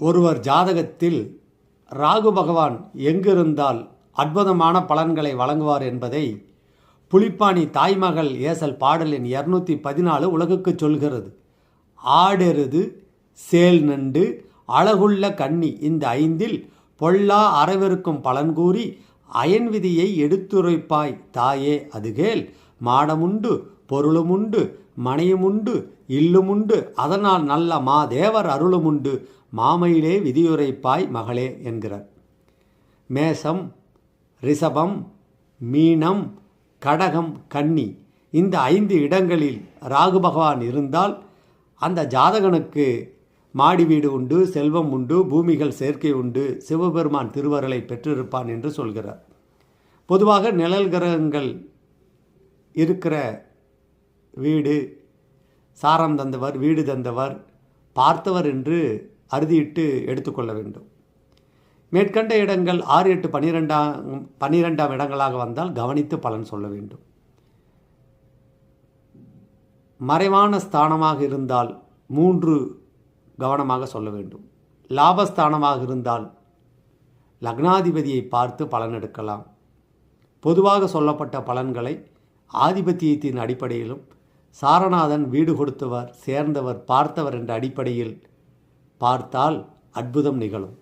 ஒருவர் ஜாதகத்தில் ராகு பகவான் எங்கிருந்தால் அற்புதமான பலன்களை வழங்குவார் என்பதை புலிப்பாணி தாய்மகள் ஏசல் பாடலின் இரநூத்தி பதினாலு உலகுக்கு சொல்கிறது. ஆடெருது சேல் நண்டு அழகுள்ள கன்னி இந்த ஐந்தில் பொல்லா அறவிருக்கும் பலன் கூறி அயன் விதியை எடுத்துரைப்பாய் தாயே அதுகேல் மாடமுண்டு பொருளுமுண்டு மனையுமுண்டு இல்லுமுண்டு அதனால் நல்ல மாதேவர் அருளுமுண்டு. மாமையிலே விதியுரைப்பாய் மகளே என்கிறார். மேசம் ரிஷபம் மீனம் கடகம் கன்னி இந்த ஐந்து இடங்களில் ராகு பகவான் இருந்தால் அந்த ஜாதகனுக்கு மாடி வீடு உண்டு செல்வம் உண்டு பூமிகள் சேர்க்கை உண்டு சிவபெருமான் திருவருளை பெற்றிருப்பான் என்று சொல்கிறார். பொதுவாக நிழல் கிரகங்கள் இருக்கிற வீடு சாரம் தந்தவர் வீடு தந்தவர் பார்த்தவர் என்று அறுதியிட்டு எடுத்துக்கொள்ள வேண்டும். மேற்கண்ட இடங்கள் ஆறு எட்டு பன்னிரெண்டாம் பன்னிரெண்டாம் இடங்களாக வந்தால் கவனித்து பலன் சொல்ல வேண்டும். மறைவான ஸ்தானமாக இருந்தால் மூன்று கவனமாக சொல்ல வேண்டும். லாபஸ்தானமாக இருந்தால் லக்னாதிபதியை பார்த்து பலன் எடுக்கலாம். பொதுவாக சொல்லப்பட்ட பலன்களை ஆதிபத்தியத்தின் அடிப்படையிலும் சாரநாதன் வீடு கொடுத்தவர் சேர்ந்தவர் பார்த்தவர் என்ற அடிப்படையில் பார்த்தால் அற்புதம் நிகழும்.